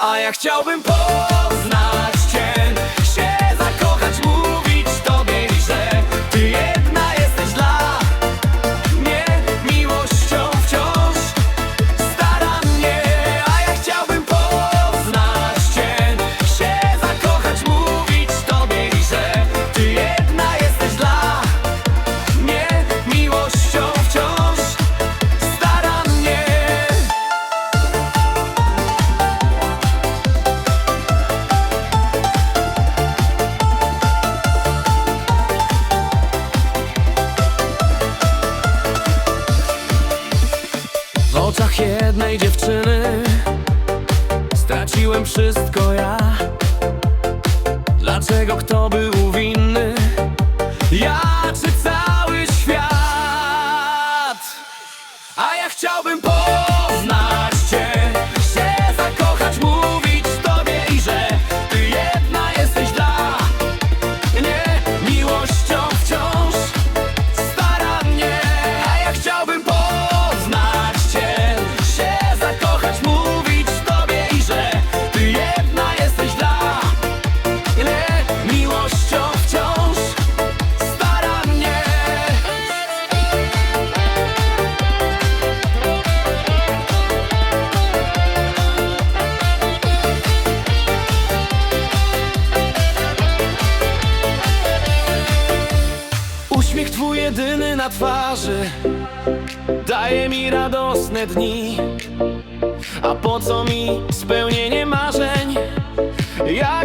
A ja chciałbym poznać oczach jednej dziewczyny Straciłem wszystko ja Dlaczego kto był winny? Ja czy cały świat? A ja chciałbym jedyny na twarzy Daje mi radosne dni A po co mi spełnienie marzeń? Ja